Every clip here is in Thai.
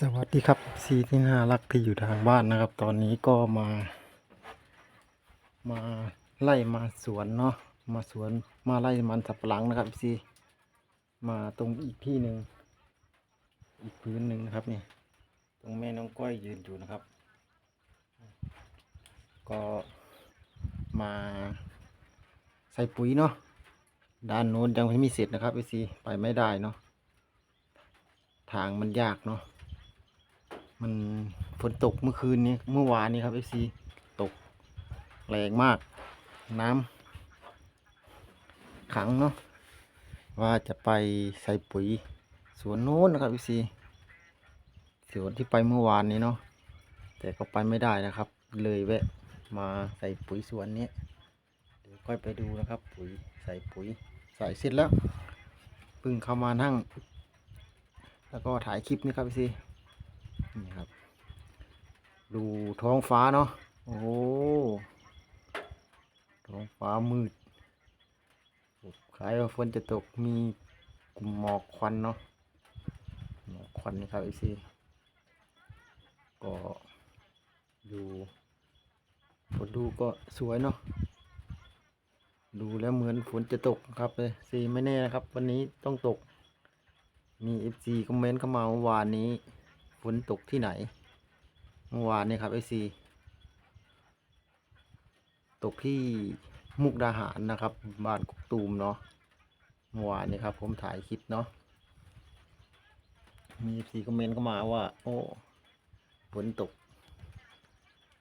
สวัสดีครับซีที่น่ารักที่อยู่ทางบ้านนะครับ ตอนนี้ก็มา มาไล่มาสวนเนาะมาสวนมาไล่มันสับปะหลังนะครับซีมาตรงอีกที่หนึ่งอีกพื้นหนึ่งนะครับเนี่ยตรงแม่น้องก้อยยืนอยู่นะครับ ก็มาใส่ปุ๋ยเนาะด้านโน้นยังไม่มีเสร็จนะครับซีไปไม่ได้เนาะทางมันยากเนาะ มันฝนตกเมื่อคืนนี้เมื่อวานนี้ครับเอฟซีตกแรงมาก น้ำขังเนาะว่าจะไปใส่ปุ๋ยสวนโน้นนะครับเอฟซีสวนที่ไปเมื่อวานนี้เนาะแต่ก็ไปไม่ได้นะครับ เลยแวะมาใส่ปุ๋ยสวนนี้เดี๋ยวค่อยไปดูนะครับ ปุ๋ยใส่ปุ๋ยใส่เสร็จแล้วเพิ่งเข้ามานั่ง แล้วก็ถ่ายคลิปนี่ครับพี่ซี ดูท้องฟ้าเนาะ โอ้ ท้องฟ้ามืดคล้ายว่าฝนจะตก มีกลุ่มหมอกควันเนาะ หมอกควันนี่ครับไอซีก็ดูฝนดูก็สวยเนาะ ดูแล้วเหมือนฝนจะตกครับเลยซีไม่แน่นะครับ วันนี้ต้องตก มีเอฟซีคอมเมนต์เข้ามาเมื่อวานนี้ ฝนตกที่ไหน มื่อวานนี้ครับไอซีตกที่มุกดาหารนะครับ บ้านกุกตูมเนาะเมื่อวานนี้ครับ ผมถ่ายคลิปเนาะมีสีคอมเมนต์เข้ามาว่า โอ้ฝนตก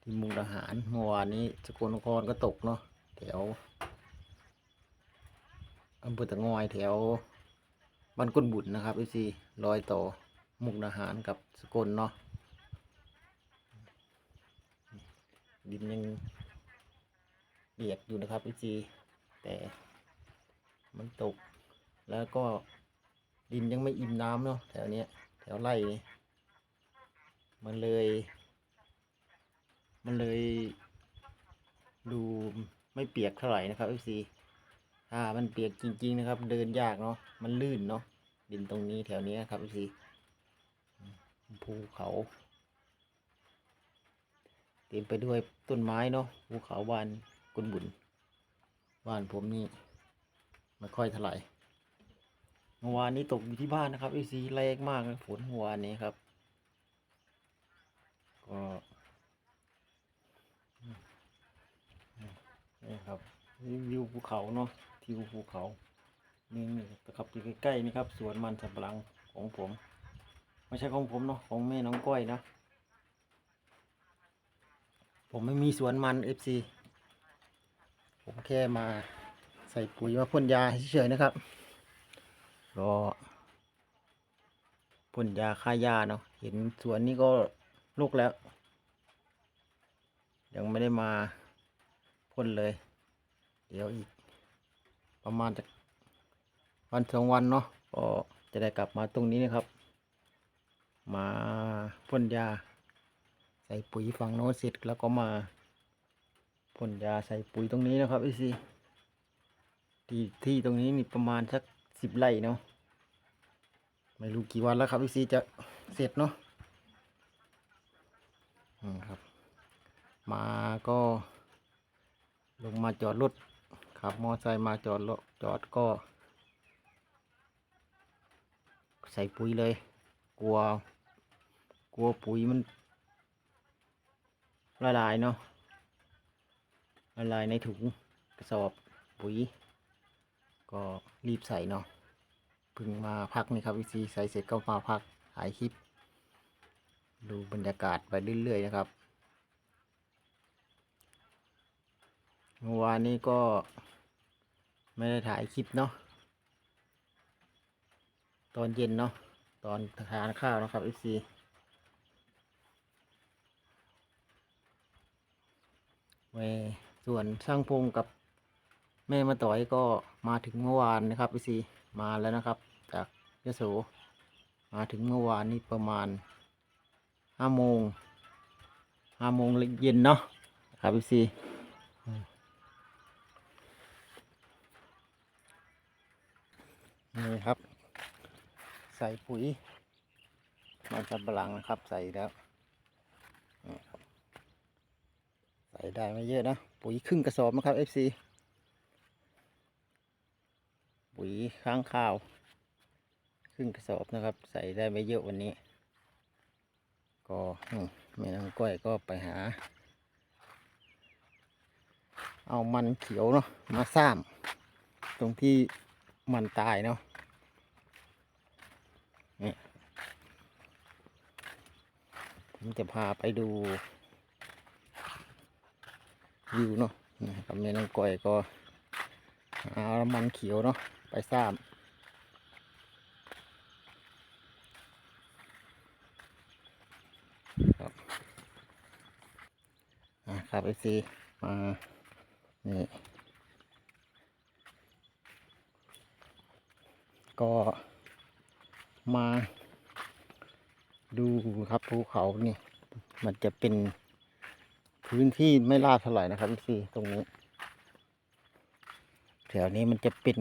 ที่มุกดาหารเมื่อวานนี้สกลนครก็ตกเนาะแถวอำเภอตะงอยแถวบ้านก้นบุญนะครับไอซีรอยต่อมุกดาหารกับสกลเนาะ ดินยังเปียกอยู่นะครับไอซีแต่มันตก แล้วก็ดินยังไม่อิ่มน้ำเนาะแถวเนี้ยแถวไร่นี่มันเลย มันเลย ดูไม่เปียกเท่าไหร่นะครับไอซีถ้ามันเปียกจริง ๆ นะครับ เดินยากเนาะมันลื่นเนาะดินตรงนี้แถวนี้ครับพี่ภูเขา ต็มไปด้วยต้นไม้เนาะภูเขาบานกุนบุญบ้านผมนี่ไม่ค่อยเท่าไหร่เมื่อวานนี้ตกอยู่ที่บ้านนะครับพี่ซีแรงมากนะฝนเมื่อวานนี้ครับ ก็นี่ครับวิวภูเขาเนาะทิวภูเขานี่นี่นะครับอยู่ใกล้ๆนี่ครับสวนมันสำปะหลังของผม ไม่ใช่ของผมเนาะของแม่น้องก้อยนะ ผมไม่มีสวนมันเอฟซีผมแค่มาใส่ปุ๋ยมาพ่นยาเฉยๆนะครับ รอพ่นยาฆ่าหญ้าเนาะเห็นสวนนี้ก็ลุกแล้ว ยังไม่ได้มาพ่นเลย เดี๋ยวอีก ประมาณจะวันสองวันเนาะก็จะได้กลับมาตรงนี้นะครับ มาพ่นยา ใส่ปุ๋ยฝั่งโน้นเสร็จแล้วก็มาพ่นยาใส่ปุ๋ยตรงนี้นะครับพี่ซีที่ที่ตรงนี้นี่ประมาณสักสิบไร่เนาะไม่รู้กี่วันแล้วครับพี่ซีจะเสร็จเนาะอืมครับ มาก็ลงมาจอดรถขับมอไซค์มาจอดรถจอดก็ ใส่ปุ๋ยเลย กลัว กลัวปุ๋ยมัน ละลายเนาะละลายในถุงกระสอบปุ๋ย ก็รีบใส่เนาะพึ่งมาพักนี่ครับวิซีใส่เสร็จก็มาพักถ่ายคลิป ดูบรรยากาศไปเรื่อยๆนะครับเมื่อวานนี้ก็ไม่ได้ถ่ายคลิปเนาะตอนเย็นเนาะตอนทานข้าวนะครับ FC เวส่วนช่างพงกับแม่มาต่อยก็มาถึงเมื่อวานนะครับ FC มาแล้วนะครับ จากยโสมาถึงเมื่อวานนี้ประมาณห้าโมงห้าโมงเย็นเนาะครับ FC นี่ครับ ใส่ปุ๋ยมันสับหลังนะครับ ใส่แล้วนี่ครับใส่ ได้ไม่เยอะนะปุ๋ยครึ่งกระสอบนะครับ FC ปุ๋ยค้างข้าวครึ่งกระสอบนะครับ ใส่ได้ไม่เยอะวันนี้ ก็อืมแม่นางก้อยก็ไปหา เอามันเขียวเนาะมาซ้ำตรงที่มันตายเนาะนี่ผมจะพาไปดู วิวเนาะนะครับแม่นางก้อยก็เอามันเขียวเนาะไปซ้ำครับอะครับไอซีมา นี่ ก็มาดูครับภูเขานี่ มันจะเป็น พื้นที่ไม่ลาดเท่าไหร่นะครับไอซีตรงนี้ แถวนี้มันจะเป็น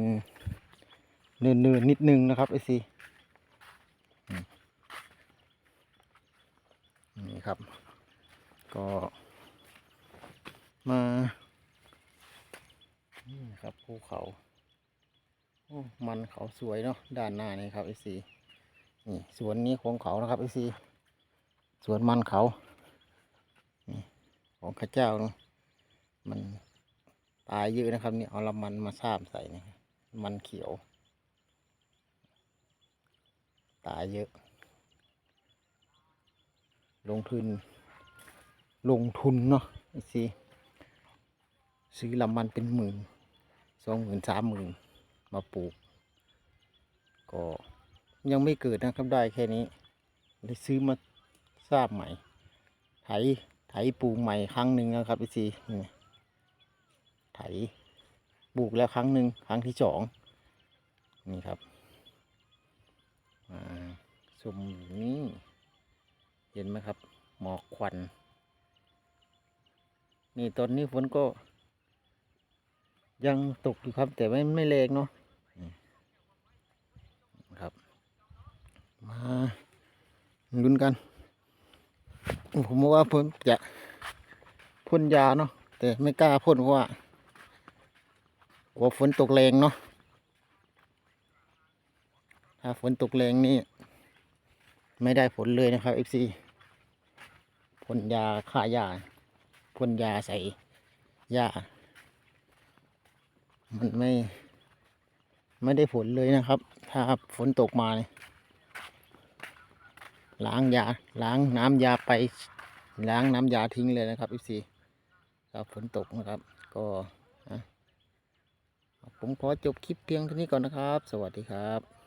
เนินๆนิดนึงนะครับไอซีนี่ครับ ก็มา นี่ครับภูเขาโอ้มันเขาสวยเนาะด้านหน้านี่ครับไอซีนี่สวนนี้ของเขานะครับไอซีสวนมันเขา ของข้าเจ้าเนาะมันตายเยอะนะครับนี่เอาละมันมาซ้ำใส่นี่มันเขียว ตายเยอะ ลงทุน ลงทุนเนาะไอซีซื้อลำมันเป็นหมื่นสองหมื่นสามหมื่นมาปลูก ก็ยังไม่เกิดนะครับได้แค่นี้เลยซื้อมาทราบใหม่ไถ ไถปลูกใหม่ครั้งหนึ่งนะครับไอซีนี่ไถปลูกแล้วครั้งหนึ่งครั้งที่สองนี่ครับอ่าชมนี่เห็นไหมครับ หมอกควัน นี่ตอนนี้ฝนก็ ยังตกอยู่ครับ แต่ไม่ไม่แรงเนาะนี่ครับ มาลุ้นกัน ผมว่าผมจะพ่นยาเนาะแต่ไม่กล้าพ่นเพราะว่ากลัวฝนตกแรงเนาะถ้าฝนตกแรงนี่ไม่ได้ผลเลยนะครับ FC พ่นยาฆ่าหญ้าพ่นยาใส่หญ้ามันไม่ ไม่ได้ผลเลยนะครับ ถ้าฝนตกมาเนี่ย ล้างยาล้างน้ำยาไปล้างน้ำยาทิ้งเลยนะครับ FC ถ้าฝนตกนะครับ ก็ผมขอจบคลิปเพียงเท่านี้ก่อนนะครับ สวัสดีครับ